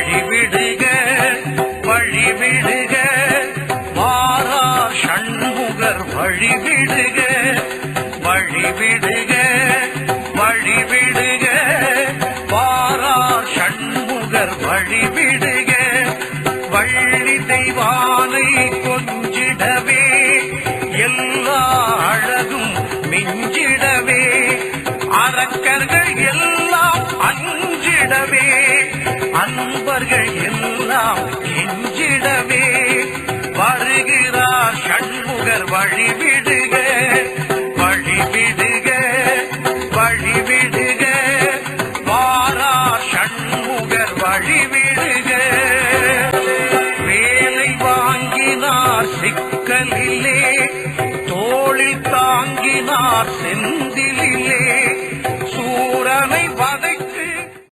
வழிவிடுக வழிவிடுக மாறா சண்முகர் வழிவிடுக வழிவிடுக வழிவிடுக மாறா சண்முகர் வழிவிடுக வள்ளி தெய்வானை கொஞ்சிடவே. எல்லா அழகும் மிஞ்சிடவே. அரக்கர்கள் எல்லாம் அஞ்சிடவே. அன்பர்கள் எல்லாம் எஞ்சிடவே வருகிறார் ஷண்முகர் வழிவிடுக வழிவிடுக வழிவிடுக. வாரார் ஷண்முகர் வழிவிடுக. வேலை வாங்கினார் சிக்கலிலே தோளில் தாங்கினார் செந்திலே